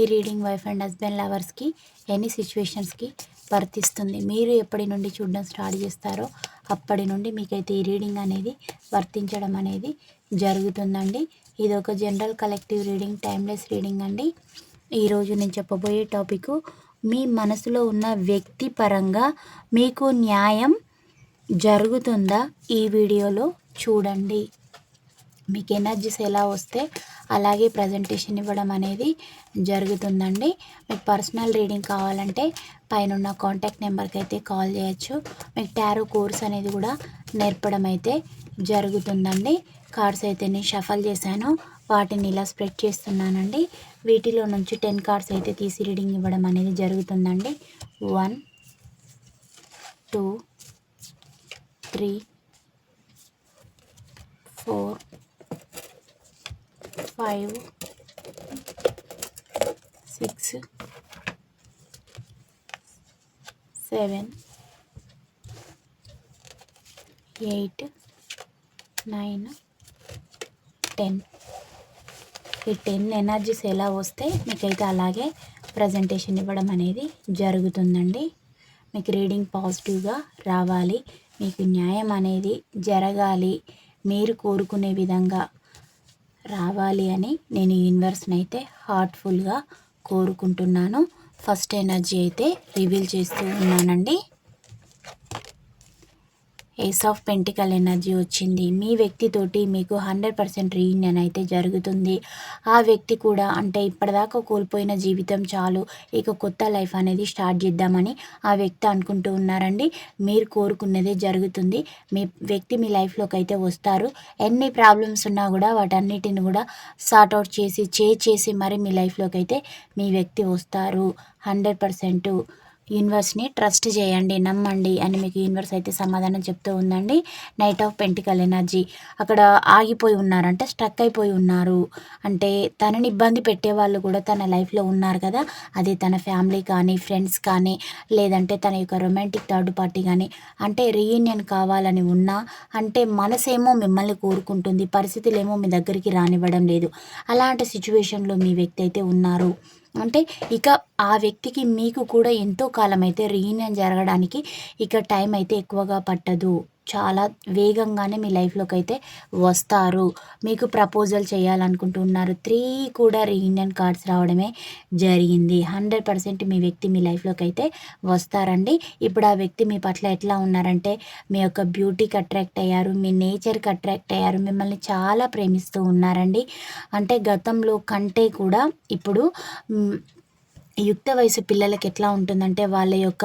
ఈ reading wife and husband లవర్స్కి any సిచ్యువేషన్స్కి వర్తిస్తుంది. మీరు ఎప్పటి నుండి చూడడం స్టార్ట్ చేస్తారో అప్పటి నుండి మీకైతే ఈ రీడింగ్ అనేది వర్తించడం అనేది జరుగుతుందండి. ఇది ఒక general collective reading timeless reading అండి. ఈరోజు నేను చెప్పబోయే టాపిక్ మీ మనసులో ఉన్న వ్యక్తి పరంగా మీకు న్యాయం జరుగుతుందా ఈ వీడియోలో చూడండి. మీకు ఎనర్జీస్ ఎలా వస్తే అలాగే ప్రజెంటేషన్ ఇవ్వడం అనేది జరుగుతుందండి. మీకు పర్సనల్ రీడింగ్ కావాలంటే పైన కాంటాక్ట్ నెంబర్కి అయితే కాల్ చేయొచ్చు. మీకు టారో కోర్స్ అనేది కూడా నేర్పడం అయితే జరుగుతుందండి. కార్డ్స్ అయితే నేను షఫల్ చేశాను. వాటిని ఇలా స్ప్రెడ్ చేస్తున్నానండి. వీటిలో నుంచి టెన్ కార్డ్స్ అయితే తీసి రీడింగ్ ఇవ్వడం అనేది జరుగుతుందండి. One two three four five six seven eight nine ten. ఈ టెన్ ఎనర్జీస్ ఎలా వస్తే మీకైతే అలాగే ప్రజెంటేషన్ ఇవ్వడం అనేది జరుగుతుందండి. మీకు రీడింగ్ పాజిటివ్గా రావాలి మీకు న్యాయం అనేది జరగాలి మీరు కోరుకునే విధంగా రావాలి అని నేను యూనివర్స్ని అయితే హార్ట్ఫుల్గా కోరుకుంటున్నాను. ఫస్ట్ ఎనర్జీ అయితే రివీల్ చేస్తూ ఉన్నానండి. ఏస్ ఆఫ్ పెంటికల్ ఎనర్జీ వచ్చింది. మీ వ్యక్తితోటి మీకు హండ్రెడ్ పర్సెంట్ రీయూనియన్ అయితే జరుగుతుంది. ఆ వ్యక్తి కూడా అంటే ఇప్పటిదాకా కోల్పోయిన జీవితం చాలు. ఇక కొత్త లైఫ్ అనేది స్టార్ట్ చేద్దామని ఆ వ్యక్తి అనుకుంటూ ఉన్నారండి. మీరు కోరుకున్నదే జరుగుతుంది. మీ వ్యక్తి మీ లైఫ్లోకి అయితే వస్తారు. ఎన్ని ప్రాబ్లమ్స్ ఉన్నా కూడా వాటన్నిటిని కూడా సార్ట్అవుట్ చేసి చే చేసి మరి మీ లైఫ్లోకి అయితే మీ వ్యక్తి వస్తారు. హండ్రెడ్ పర్సెంట్ యూనివర్స్ని ట్రస్ట్ చేయండి నమ్మండి అని మీకు యూనివర్స్ అయితే సమాధానం చెప్తూ ఉందండి. Knight of pentacle energy. అక్కడ ఆగిపోయి ఉన్నారంటే స్ట్రక్ అయిపోయి ఉన్నారు. అంటే తనని ఇబ్బంది పెట్టే వాళ్ళు కూడా తన లైఫ్లో ఉన్నారు కదా. అది తన ఫ్యామిలీ కానీ ఫ్రెండ్స్ కానీ లేదంటే తన యొక్క రొమాంటిక్ థర్డ్ పార్టీ కానీ అంటే రీయూనియన్ కావాలని ఉన్నా అంటే మనసేమో మిమ్మల్ని కోరుకుంటుంది పరిస్థితులు ఏమో మీ దగ్గరికి రానివ్వడం లేదు. అలాంటి సిచ్యువేషన్లో మీ వ్యక్తి అయితే ఉన్నారు. అంటే ఇక ఆ వ్యక్తికి మీకు కూడా ఎంతో కాలం అయితే రీయూనియన్ జరగడానికి ఇక టైం అయితే ఎక్కువగా పట్టదు. చాలా వేగంగానే మీ లైఫ్లోకి అయితే వస్తారు. మీకు ప్రపోజల్ చేయాలనుకుంటున్నారు. త్రీ కూడా రీయూనియన్ కార్డ్స్ రావడమే జరిగింది. హండ్రెడ్ పర్సెంట్ మీ వ్యక్తి మీ లైఫ్లోకి అయితే వస్తారండి. ఇప్పుడు ఆ వ్యక్తి మీ పట్ల ఎట్లా ఉన్నారంటే మీ యొక్క బ్యూటీకి అట్రాక్ట్ అయ్యారు మీ నేచర్కి అట్రాక్ట్ అయ్యారు మిమ్మల్ని చాలా ప్రేమిస్తూ ఉన్నారండి. అంటే గతంలో కంటే కూడా ఇప్పుడు యుక్త వయసు పిల్లలకి ఎట్లా ఉంటుందంటే వాళ్ళ యొక్క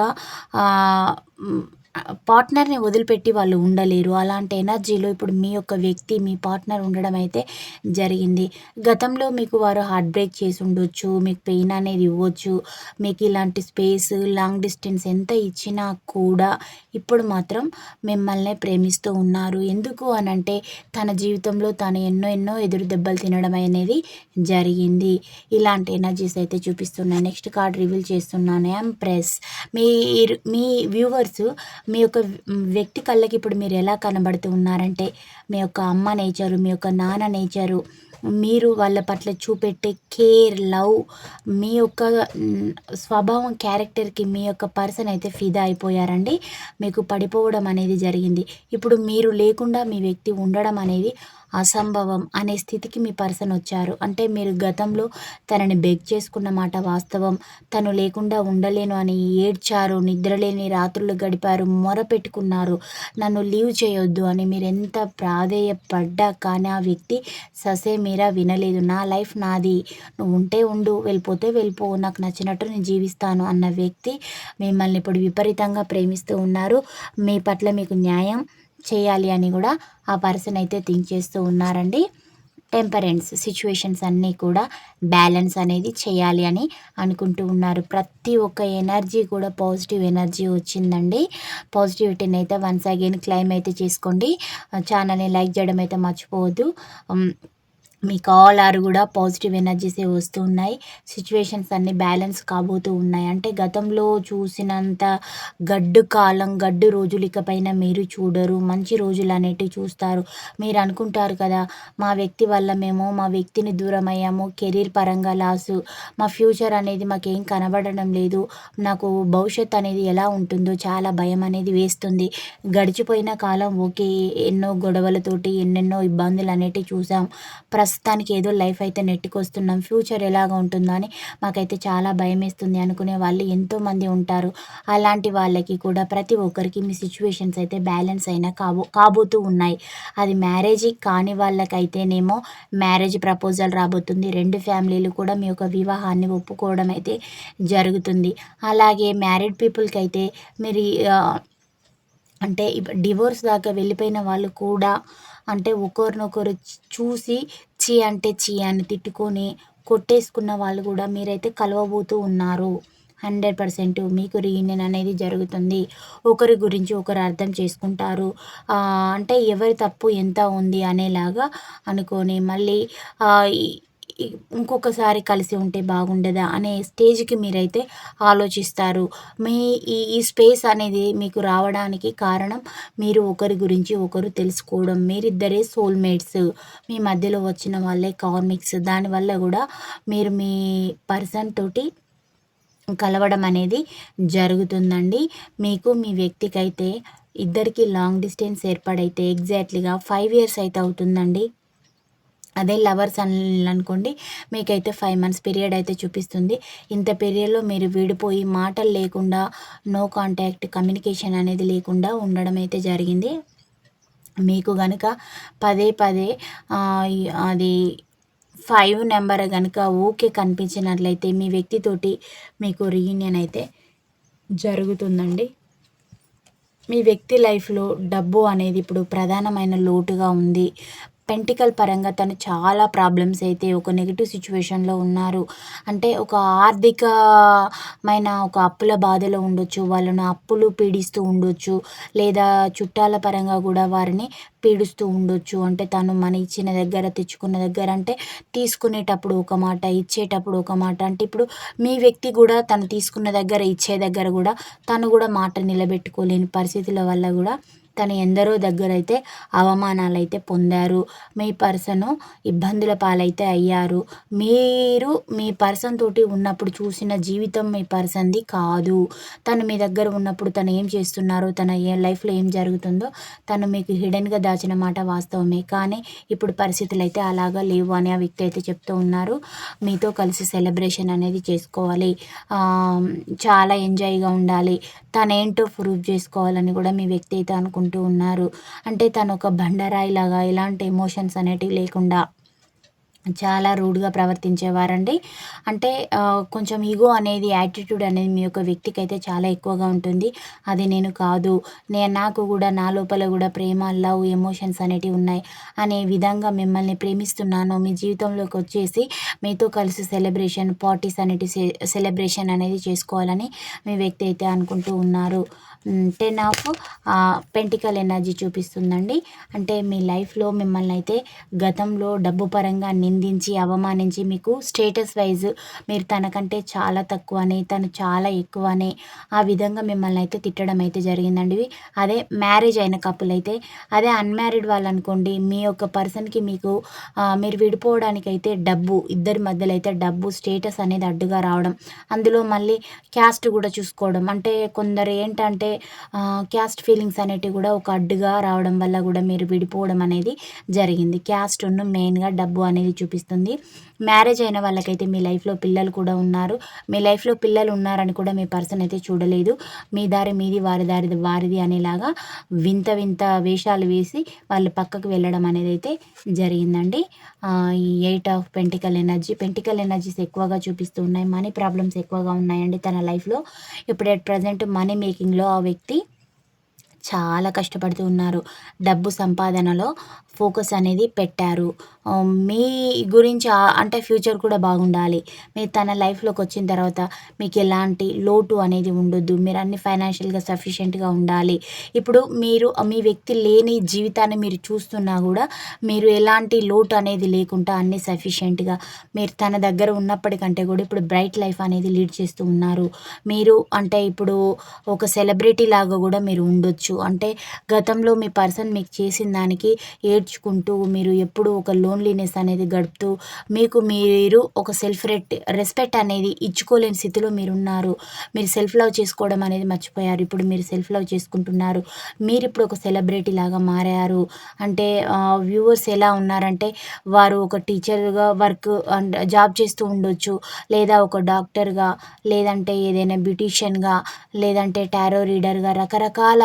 పార్ట్నర్ని వదిలిపెట్టి వాళ్ళు ఉండలేరు. అలాంటి ఎనర్జీలో ఇప్పుడు మీ యొక్క వ్యక్తి మీ పార్ట్నర్ ఉండడం అయితే జరిగింది. గతంలో మీకు వారు హార్ట్ బ్రేక్ చేసి ఉండొచ్చు మీకు పెయిన్ అనేది ఇవ్వచ్చు మీకు ఇలాంటి స్పేస్ లాంగ్ డిస్టెన్స్ ఎంత ఇచ్చినా కూడా ఇప్పుడు మాత్రం మిమ్మల్ని ప్రేమిస్తూ ఉన్నారు. ఎందుకు అని అంటే తన జీవితంలో తను ఎన్నో ఎన్నో ఎదురు దెబ్బలు తినడం అనేది జరిగింది. ఇలాంటి ఎనర్జీస్ అయితే చూపిస్తున్నాను నెక్స్ట్ కార్డ్ రివీల్ చేస్తున్నాను. ఎంప్రెస్ మీ మీ వ్యూవర్స్ మీ యొక్క వ్యక్తి కళ్ళకి ఇప్పుడు మీరు ఎలా కనబడుతూ ఉన్నారంటే మీ యొక్క అమ్మ నేచరు మీ యొక్క నాన్న నేచరు మీరు వాళ్ళ పట్ల చూపెట్టే కేర్ లవ్ మీ యొక్క స్వభావం క్యారెక్టర్కి మీ యొక్క పర్సన్ అయితే ఫిదా అయిపోయారండి. మీకు పడిపోవడం అనేది జరిగింది. ఇప్పుడు మీరు లేకుండా మీ వ్యక్తి ఉండడం అనేది అసంభవం అనే స్థితికి మీ పర్సన్ వచ్చారు. అంటే మీరు గతంలో తనని బెగ్ చేసుకున్న మాట వాస్తవం. తను లేకుండా ఉండలేను అని ఏడ్చారు నిద్రలేని రాత్రులు గడిపారు మొర పెట్టుకున్నారు. నన్ను లీవ్ చేయొద్దు అని మీరు ఎంత ప్రాధేయపడ్డా కానీ ఆ వ్యక్తి ససే మీరా వినలేదు. నా లైఫ్ నాది. నువ్వు ఉంటే ఉండు వెళ్ళిపోతే వెళ్ళిపో నాకు నచ్చినట్టు నేను జీవిస్తాను అన్న వ్యక్తి మిమ్మల్ని ఇప్పుడు విపరీతంగా ప్రేమిస్తూ ఉన్నారు. మీ పట్ల మీకు న్యాయం చేయాలి అని కూడా ఆ పర్సన్ అయితే థింక్ చేస్తూ ఉన్నారండి. టెంపరెన్స్ సిచ్యువేషన్స్ అన్నీ కూడా బ్యాలెన్స్ అనేది చేయాలి అని అనుకుంటూ ఉన్నారు. ప్రతి ఒక్క ఎనర్జీ కూడా పాజిటివ్ ఎనర్జీ వచ్చిందండి. పాజిటివిటీని అయితే వన్స్ అగైన్ క్లైమ్ అయితే చేసుకోండి. ఛానల్ని లైక్ చేయడం అయితే మర్చిపోవద్దు. మీ కాల్ ఆర్ కూడా పాజిటివ్ ఎనర్జీసే వస్తూ ఉన్నాయి సిచ్యువేషన్స్ అన్నీ బ్యాలెన్స్ కాబోతూ ఉన్నాయి. అంటే గతంలో చూసినంత గడ్డు కాలం గడ్డు రోజులు ఇకపైన మీరు చూడరు. మంచి రోజులు అనేటివి చూస్తారు. మీరు అనుకుంటారు కదా మా వ్యక్తి వల్ల మేము మా వ్యక్తిని దూరం అయ్యాము కెరీర్ పరంగా లాసు. మా ఫ్యూచర్ అనేది మాకేం కనబడడం లేదు. నాకు భవిష్యత్ అనేది ఎలా ఉంటుందో చాలా భయం అనేది వేస్తుంది. గడిచిపోయిన కాలం ఓకే ఎన్నో గొడవలతోటి ఎన్నెన్నో ఇబ్బందులు అనేటివి చూసాం. ప్రస్తుతం ప్రస్తుతానికి ఏదో లైఫ్ అయితే నెట్టుకొస్తున్నాం. ఫ్యూచర్ ఎలాగ ఉంటుందో అని మాకైతే చాలా భయం వేస్తుంది అనుకునే వాళ్ళు ఎంతోమంది ఉంటారు. అలాంటి వాళ్ళకి కూడా ప్రతి ఒక్కరికి మీ సిచ్యువేషన్స్ అయితే బ్యాలెన్స్ అయినా కాబో కాబోతూ ఉన్నాయి. అది మ్యారేజ్ కాని వాళ్ళకైతేనేమో మ్యారేజ్ ప్రపోజల్ రాబోతుంది. రెండు ఫ్యామిలీలు కూడా మీ యొక్క వివాహాన్ని ఒప్పుకోవడం అయితే జరుగుతుంది. అలాగే మ్యారీడ్ పీపుల్కి అయితే మీరు అంటే డివోర్స్ దాకా వెళ్ళిపోయిన వాళ్ళు కూడా అంటే ఒకరినొకరు చూసి చీ అంటే చీ అని తిట్టుకొని కొట్టేసుకున్న వాళ్ళు కూడా మీరైతే కలవబోతూ ఉన్నారు. హండ్రెడ్ పర్సెంట్ మీకు రీయూనియన్ అనేది జరుగుతుంది. ఒకరి గురించి ఒకరు అర్థం చేసుకుంటారు. అంటే ఎవరి తప్పు ఎంత ఉంది అనేలాగా అనుకొని మళ్ళీ ఇంకొకసారి కలిసి ఉంటే బాగుండదా అనే స్టేజ్కి మీరైతే ఆలోచిస్తారు. మీ ఈ ఈ స్పేస్ అనేది మీకు రావడానికి కారణం మీరు ఒకరి గురించి ఒకరు తెలుసుకోవడం. మీరిద్దరే సోల్మేట్స్. మీ మధ్యలో వచ్చిన వాళ్ళే కార్మిక్స్. దానివల్ల కూడా మీరు మీ పర్సన్ తోటి కలవడం అనేది జరుగుతుందండి. మీకు మీ వ్యక్తికైతే ఇద్దరికి లాంగ్ డిస్టెన్స్ ఏర్పడైతే ఎగ్జాక్ట్లీగా ఫైవ్ ఇయర్స్ అయితే అవుతుందండి. అదే లవర్స్ అని అనుకోండి మీకైతే ఫైవ్ మంత్స్ పీరియడ్ అయితే చూపిస్తుంది. ఇంత పీరియడ్లో మీరు విడిపోయి మాటలు లేకుండా నో కాంటాక్ట్ కమ్యూనికేషన్ అనేది లేకుండా ఉండడం అయితే జరిగింది. మీకు కనుక పదే పదే అది ఫైవ్ నెంబర్ కనుక ఓకే కనిపించినట్లయితే మీ వ్యక్తితోటి మీకు రీయూనియన్ అయితే జరుగుతుందండి. మీ వ్యక్తి లైఫ్లో డబ్బు అనేది ఇప్పుడు ప్రధానమైన లోటుగా ఉంది. పెంటికల్ పరంగా తను చాలా ప్రాబ్లమ్స్ అయితే ఒక నెగిటివ్ సిచ్యువేషన్లో ఉన్నారు. అంటే ఒక ఆర్థికమైన ఒక అప్పుల బాధలో ఉండొచ్చు వాళ్ళను అప్పులు పీడిస్తూ ఉండొచ్చు లేదా చుట్టాల పరంగా కూడా వారిని పీడిస్తూ ఉండొచ్చు. అంటే తను మన ఇచ్చిన దగ్గర తెచ్చుకున్న దగ్గర అంటే తీసుకునేటప్పుడు ఒక మాట ఇచ్చేటప్పుడు ఒక మాట. అంటే ఇప్పుడు మీ వ్యక్తి కూడా తను తీసుకున్న దగ్గర ఇచ్చే దగ్గర కూడా తను కూడా మాట నిలబెట్టుకోలేని పరిస్థితుల వల్ల కూడా తను ఎందరో దగ్గరైతే అవమానాలు అయితే పొందారు. మీ పర్సను ఇబ్బందుల పాలైతే అయ్యారు. మీరు మీ పర్సన్ తోటి ఉన్నప్పుడు చూసిన జీవితం మీ పర్సన్ది కాదు. తను మీ దగ్గర ఉన్నప్పుడు తను ఏం చేస్తున్నారో తన ఏ లైఫ్లో ఏం జరుగుతుందో తను మీకు హిడెన్గా దాచిన మాట వాస్తవమే. కానీ ఇప్పుడు పరిస్థితులు అయితే అలాగా లేవు అని ఆ వ్యక్తి అయితే చెప్తూ ఉన్నారు. మీతో కలిసి సెలబ్రేషన్ అనేది చేసుకోవాలి. చాలా ఎంజాయ్గా ఉండాలి. తనేంటో ప్రూవ్ చేసుకోవాలని కూడా మీ వ్యక్తి అయితే అనుకుంటున్నారు. చేసుకుంటూ ఉన్నారు. అంటే తను ఒక బండరాయి లాగా ఎలాంటి ఎమోషన్స్ అనేటివి లేకుండా. చాలా రూడ్గా ప్రవర్తించేవారండి. అంటే కొంచెం ఈగో అనేది యాటిట్యూడ్ అనేది మీ యొక్క వ్యక్తికి అయితే చాలా ఎక్కువగా ఉంటుంది. అది నేను కాదు. నేను నాకు కూడా నా లోపల కూడా ప్రేమ లవ్ ఎమోషన్స్ అనేటివి ఉన్నాయి. అనే విధంగా మిమ్మల్ని ప్రేమిస్తున్నాను. మీ జీవితంలోకి వచ్చేసి మీతో కలిసి సెలబ్రేషన్ పార్టీస్ అనేటి సెలబ్రేషన్ అనేది చేసుకోవాలని మీ వ్యక్తి అయితే అనుకుంటూ ఉన్నారు. టెన్ ఆఫ్ పెంటికల్ ఎనర్జీ చూపిస్తుందండి. అంటే మీ లైఫ్లో మిమ్మల్ని అయితే గతంలో డబ్బు పరంగా నిందించి అవమానించి మీకు స్టేటస్ వైజ్ మీరు తనకంటే చాలా తక్కువ అని తను చాలా ఎక్కువ అని ఆ విధంగా మిమ్మల్ని అయితే తిట్టడం అయితే జరిగిందండి. అదే మ్యారేజ్ అయిన కపుల్ అయితే అదే అన్మ్యారీడ్ వాళ్ళు అనుకోండి మీ యొక్క పర్సన్కి మీకు మీరు విడిపోవడానికి అయితే డబ్బు ఇద్దరి మధ్యలో అయితే డబ్బు స్టేటస్ అనేది అడ్డుగా రావడం అందులో మళ్ళీ క్యాస్ట్ కూడా చూసుకోవడం అంటే కొందరు ఏంటంటే క్యాస్ట్ ఫీలింగ్స్ అనేటివి కూడా ఒక అడ్డుగా రావడం వల్ల కూడా మీరు విడిపోవడం అనేది జరిగింది. క్యాస్ట్ ఉన్న మెయిన్గా డబ్బు అనేది చూపిస్తుంది. మ్యారేజ్ అయిన వాళ్ళకైతే మీ లైఫ్లో పిల్లలు కూడా ఉన్నారు. మీ లైఫ్లో పిల్లలు ఉన్నారని కూడా మీ పర్సన్ అయితే చూడలేదు. మీ దారి మీది వారి దారి వారిది అనేలాగా వింత వింత వేషాలు వేసి వాళ్ళు పక్కకు వెళ్ళడం అనేది అయితే జరిగిందండి. ఈ eight of pentacle energy pentacle energies ఎక్కువగా చూపిస్తూ ఉన్నాయి. మనీ ప్రాబ్లమ్స్ ఎక్కువగా ఉన్నాయండి తన లైఫ్లో ఇప్పుడు అట్ ప్రజెంట్ మనీ మేకింగ్లో ఆ వ్యక్తి చాలా కష్టపడుతూ ఉన్నారు. డబ్బు సంపాదనలో ఫోకస్ అనేది పెట్టారు. మీ గురించి అంటే ఫ్యూచర్ కూడా బాగుండాలి. మీరు తన లైఫ్లోకి వచ్చిన తర్వాత మీకు ఎలాంటి లోటు అనేది ఉండొద్దు. మీరు అన్ని ఫైనాన్షియల్గా సఫిషియెంట్గా ఉండాలి. ఇప్పుడు మీరు మీ వ్యక్తి లేని జీవితాన్ని మీరు చూస్తున్నా కూడా మీరు ఎలాంటి లోటు అనేది లేకుండా అన్ని సఫిషియెంట్గా మీరు తన దగ్గర ఉన్నప్పటికంటే కూడా ఇప్పుడు బ్రైట్ లైఫ్ అనేది లీడ్ చేస్తూ ఉన్నారు. మీరు అంటే ఇప్పుడు ఒక సెలబ్రిటీ లాగా కూడా మీరు ఉండొచ్చు. అంటే గతంలో మీ పర్సన్ మీకు చేసిన దానికి ఏడ్చుకుంటూ మీరు ఎప్పుడు ఒక లోన్లీనెస్ అనేది గడుపుతూ మీకు మీరు ఒక సెల్ఫ్ రెట్ రెస్పెక్ట్ అనేది ఇచ్చుకోలేని స్థితిలో మీరు ఉన్నారు మీరు సెల్ఫ్ లవ్ చేసుకోవడం అనేది మర్చిపోయారు. ఇప్పుడు మీరు సెల్ఫ్ లవ్ చేసుకుంటున్నారు. మీరు ఇప్పుడు ఒక సెలబ్రిటీ లాగా మారారు. అంటే వ్యూవర్స్ ఎలా ఉన్నారంటే వారు ఒక టీచర్గా వర్క్ అండ్ జాబ్ చేస్తూ ఉండొచ్చు. లేదా ఒక డాక్టర్గా లేదంటే ఏదైనా బ్యూటీషియన్గా లేదంటే టారో రీడర్గా రకరకాల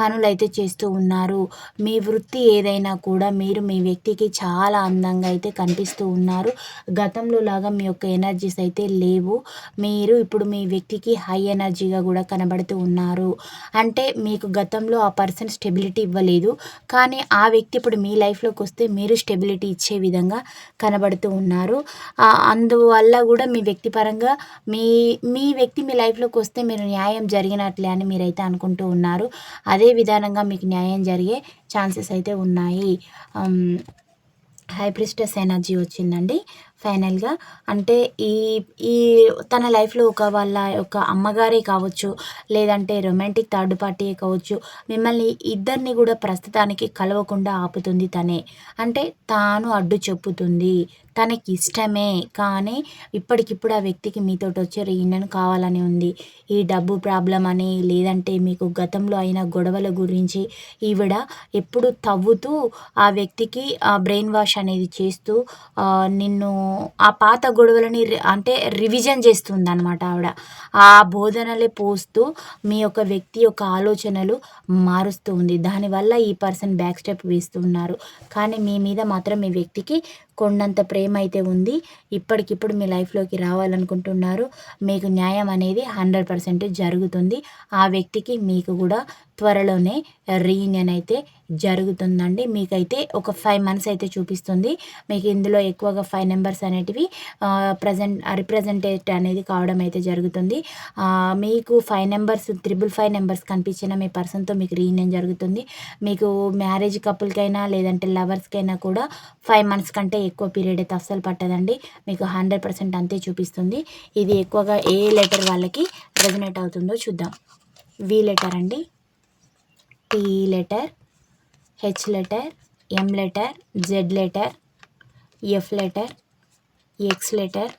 పనులు అయితే చేస్తూ ఉన్నారు. మీ వృత్తి ఏదైనా కూడా మీరు మీ వ్యక్తికి చాలా చాలా అందంగా అయితే కనిపిస్తూ ఉన్నారు. గతంలో లాగా మీ యొక్క ఎనర్జీస్ అయితే లేవు. మీరు ఇప్పుడు మీ వ్యక్తికి హై ఎనర్జీగా కూడా కనబడుతూ ఉన్నారు. అంటే మీకు గతంలో ఆ పర్సన్ స్టెబిలిటీ ఇవ్వలేదు. కానీ ఆ వ్యక్తి ఇప్పుడు మీ లైఫ్లోకి వస్తే మీరు స్టెబిలిటీ ఇచ్చే విధంగా కనబడుతూ ఉన్నారు. అందువల్ల కూడా మీ వ్యక్తిపరంగా మీ మీ వ్యక్తి మీ లైఫ్లోకి వస్తే మీరు న్యాయం జరిగినట్లే అని మీరైతే అనుకుంటూ ఉన్నారు. అదే విధానంగా మీకు న్యాయం జరిగే ఛాన్సెస్ అయితే ఉన్నాయి. హై ప్రిస్టస్ ఎనర్జీ వచ్చిందండి. ఫైనల్గా. అంటే ఈ ఈ తన లైఫ్లో ఒక వాళ్ళ ఒక అమ్మగారే కావచ్చు లేదంటే రొమాంటిక్ థర్డ్ పార్టీ కావచ్చు మిమ్మల్ని ఇద్దరిని కూడా ప్రస్తుతానికి కలవకుండా ఆపుతుంది తనే. అంటే తాను అడ్డు చెప్పుతుంది తనకి ఇష్టమే కానీ ఇప్పటికిప్పుడు ఆ వ్యక్తికి మీతోటి వచ్చే రీయూనియన్ కావాలని ఉంది. ఈ డబ్బు ప్రాబ్లం అని లేదంటే మీకు గతంలో అయిన గొడవల గురించి ఈవిడ ఎప్పుడు తవ్వుతూ ఆ వ్యక్తికి బ్రెయిన్ వాష్ అనేది చేస్తూ నిన్ను ఆ పాత గొడవలని అంటే రివిజన్ చేస్తుంది అనమాట ఆవిడ. ఆ బోధనలే పోస్తూ మీ యొక్క వ్యక్తి యొక్క ఆలోచనలు మారుస్తూ ఉంది. దానివల్ల ఈ పర్సన్ బ్యాక్ స్టెప్ వేస్తూ ఉన్నారు. కానీ మీ మీద మాత్రం మీ వ్యక్తికి కొండంత ప్రేమ అయితే ఉంది. ఇప్పటికిప్పుడు మీ లైఫ్లోకి రావాలనుకుంటున్నారు. మీకు న్యాయం అనేది హండ్రెడ్ పర్సెంట్ జరుగుతుంది. ఆ వ్యక్తికి మీకు కూడా త్వరలోనే రీయూనియన్ అయితే జరుగుతుందండి. మీకైతే ఒక ఫైవ్ మంత్స్ అయితే చూపిస్తుంది. మీకు ఇందులో ఎక్కువగా ఫైవ్ నెంబర్స్ అనేటివి ప్రజెంట్ రిప్రజెంటేట్ అనేది కావడం అయితే జరుగుతుంది. మీకు five numbers triple five numbers కనిపించిన మీ పర్సన్తో మీకు రీయూనియన్ జరుగుతుంది. మీకు మ్యారేజ్ కపుల్కైనా లేదంటే లవర్స్కైనా కూడా ఫైవ్ మంత్స్ కంటే ఎక్కువ పీరియడ్ అయితే అస్సలు పట్టదండి. మీకు హండ్రెడ్ పర్సెంట్ అంతే చూపిస్తుంది. ఇది ఎక్కువగా ఏ లెటర్ వాళ్ళకి రెజనేట్ అవుతుందో చూద్దాం. వి లెటర్ అండి. T letter H letter M letter Z letter F letter X letter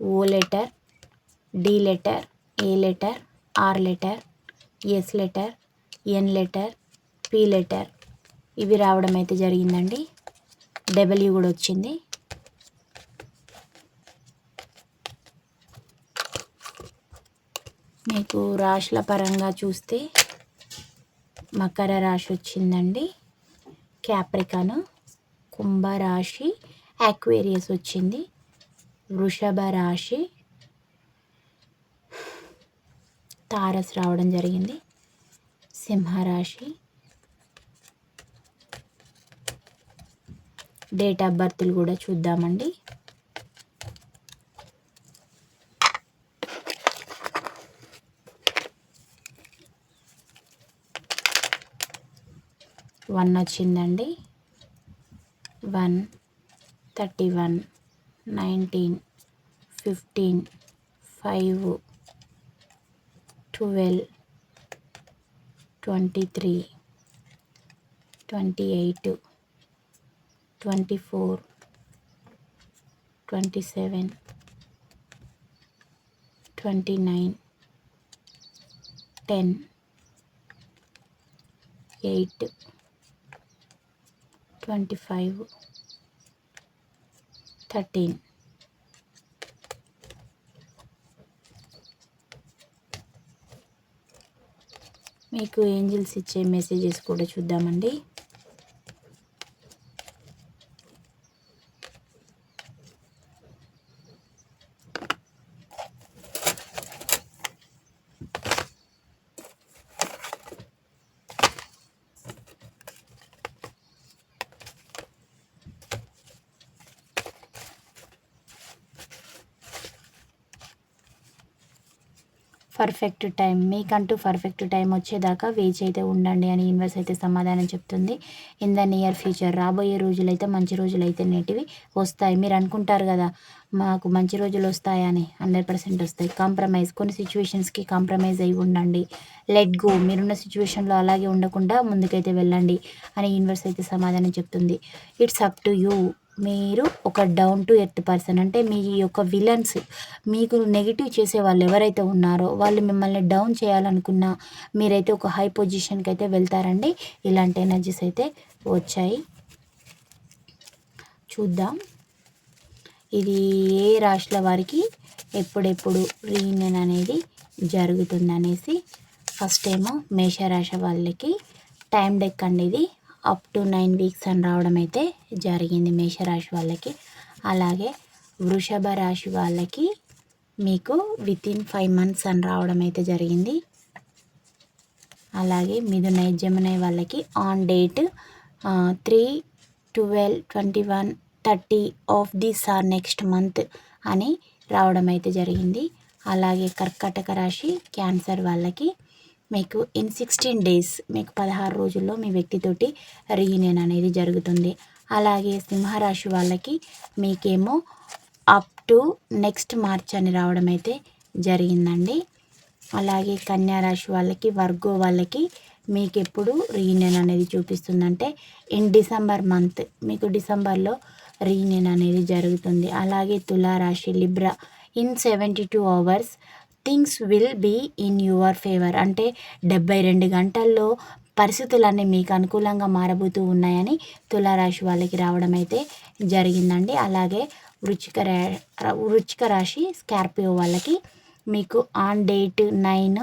O letter D letter A letter R letter S letter N letter P letter ఇవి రావడం అయితే జరిగిందండి. డబ్ల్యూ కూడా వచ్చింది. మీకు రాశుల పరంగా చూస్తే మకర రాశి వచ్చిందండి. క్యాప్రికాను కుంభరాశి యాక్వేరియస్ వచ్చింది. వృషభ రాశి తారస్ రావడం జరిగింది. సింహరాశి డేట్ ఆఫ్ బర్త్లు కూడా చూద్దామండి. వన్ వచ్చిందండి. One thirty one nineteen fifteen five twelve twenty three twenty eight twenty four twenty seven twenty nine ten eight twenty five thirteen. మీకు ఏంజిల్స్ ఇచ్చే మెసేజెస్ కూడా చూద్దామండి. పర్ఫెక్ట్ టైం మీకంటూ పర్ఫెక్ట్ టైం వచ్చేదాకా వేచి అయితే ఉండండి అని యూనివర్స్ అయితే సమాధానం చెప్తుంది. ఇన్ ద నియర్ ఫ్యూచర్ రాబోయే రోజులైతే మంచి రోజులు అయితే నేటివి వస్తాయి. మీరు అనుకుంటారు కదా మాకు మంచి రోజులు వస్తాయని హండ్రెడ్ పర్సెంట్ వస్తాయి. కాంప్రమైజ్ కొన్ని సిచ్యువేషన్స్కి కాంప్రమైజ్ అయి ఉండండి. లెట్ గో మీరున్న సిచ్యువేషన్లో అలాగే ఉండకుండా ముందుకైతే వెళ్ళండి అని యూనివర్స్ అయితే సమాధానం చెప్తుంది. ఇట్స్ అప్ టు యూ మీరు ఒక డౌన్ టు ఎర్త్ పర్సన్ అంటే మీ యొక్క విలన్స్ మీకు నెగిటివ్ చేసే వాళ్ళు ఎవరైతే ఉన్నారో వాళ్ళు మిమ్మల్ని డౌన్ చేయాలనుకున్నా మీరైతే ఒక హై పొజిషన్కి అయితే వెళ్తారండి. ఇలాంటి ఎనర్జీస్ అయితే వచ్చాయి. చూద్దాం. ఇది ఏ రాశుల వారికి ఎప్పుడెప్పుడు రీయూనియన్ అనేది జరుగుతుంది అనేసి ఫస్ట్ ఏమో మేషరాశి వాళ్ళకి టైం డెక్ అండి ఇది. అప్ టు నైన్ వీక్స్ అని రావడం అయితే జరిగింది మేషరాశి వాళ్ళకి. అలాగే వృషభ రాశి వాళ్ళకి మీకు వితిన్ ఫైవ్ మంత్స్ అని రావడం అయితే జరిగింది. అలాగే మిథున జమునై వాళ్ళకి on date three twelve twenty one thirty of this or next month అని రావడం అయితే జరిగింది. అలాగే కర్కటక రాశి క్యాన్సర్ వాళ్ళకి మీకు ఇన్ సిక్స్టీన్ డేస్ మీకు పదహారు రోజుల్లో మీ వ్యక్తితోటి రీయూనియన్ అనేది జరుగుతుంది. అలాగే సింహరాశి వాళ్ళకి మీకేమో అప్ టు నెక్స్ట్ మార్చ్ అని రావడం అయితే జరిగిందండి. అలాగే కన్యారాశి వాళ్ళకి వర్గో వాళ్ళకి మీకు ఎప్పుడు రీయూనియన్ అనేది చూపిస్తుందంటే ఇన్ డిసెంబర్ మంత్ మీకు డిసెంబర్లో రీయూనియన్ అనేది జరుగుతుంది. అలాగే తులారాశి Libra in seventy two hours things will be in your favour అంటే డెబ్బై రెండు గంటల్లో పరిస్థితులన్నీ మీకు అనుకూలంగా మారబోతూ ఉన్నాయని తులారాశి వాళ్ళకి రావడం అయితే జరిగిందండి. అలాగే వృచ్చిక వృచ్చిక రాశి స్కార్పియో వాళ్ళకి మీకు on date nine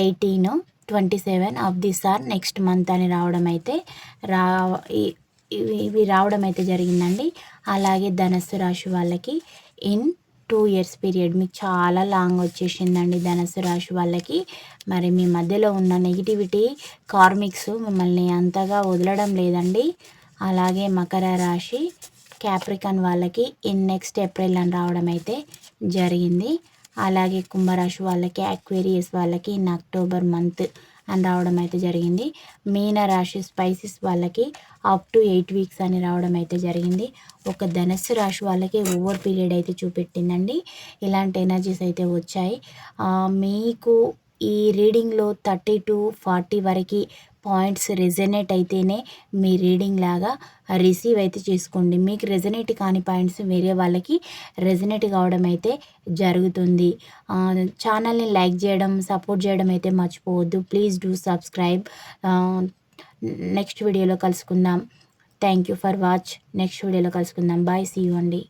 eighteen twenty seven of the sir next month అని రావడం అయితే రా ఇవి రావడం అయితే జరిగిందండి. అలాగే ధనస్సు రాశి వాళ్ళకి ఇన్ టూ ఇయర్స్ పీరియడ్ మీకు చాలా లాంగ్ వచ్చేసిందండి ధనస్సు రాశి వాళ్ళకి. మరి మీ మధ్యలో ఉన్న నెగిటివిటీ కార్మిక్స్ మిమ్మల్ని అంతగా వదలడం లేదండి. అలాగే మకర రాశి క్యాప్రికన్ వాళ్ళకి ఇన్ నెక్స్ట్ ఏప్రిల్ అని రావడం అయితే జరిగింది. అలాగే కుంభరాశి వాళ్ళకి అక్వేరియస్ వాళ్ళకి ఇన్ అక్టోబర్ మంత్ అని రావడం అయితే జరిగింది. మీన రాశి స్పైసెస్ వాళ్ళకి అప్ టు ఎయిట్ వీక్స్ అని రావడం అయితే జరిగింది. ఒక ధనస్సు రాశి వాళ్ళకి ఓవర్ పీరియడ్ అయితే చూపెట్టిందండి. ఇలాంటి ఎనర్జీస్ అయితే వచ్చాయి. మీకు ఈ రీడింగ్లో థర్టీ టు ఫార్టీ వరకు పాయింట్స్ రెజనేట్ అయితేనే మీ రీడింగ్ లాగా రిసీవ్ అయితే చేసుకోండి. మీకు రెజనేట్ కాని పాయింట్స్ వేరే వాళ్ళకి రెజనేట్ కావడం అయితే జరుగుతుంది. ఛానల్ని లైక్ చేయడం సపోర్ట్ చేయడం అయితే మర్చిపోవద్దు. ప్లీజ్ డూ సబ్స్క్రైబ్ నెక్స్ట్ వీడియోలో కలుసుకుందాం. Thank you for watch next వీడియోలో కలుసుకుందాం. బాయ్ సీ యూ అండి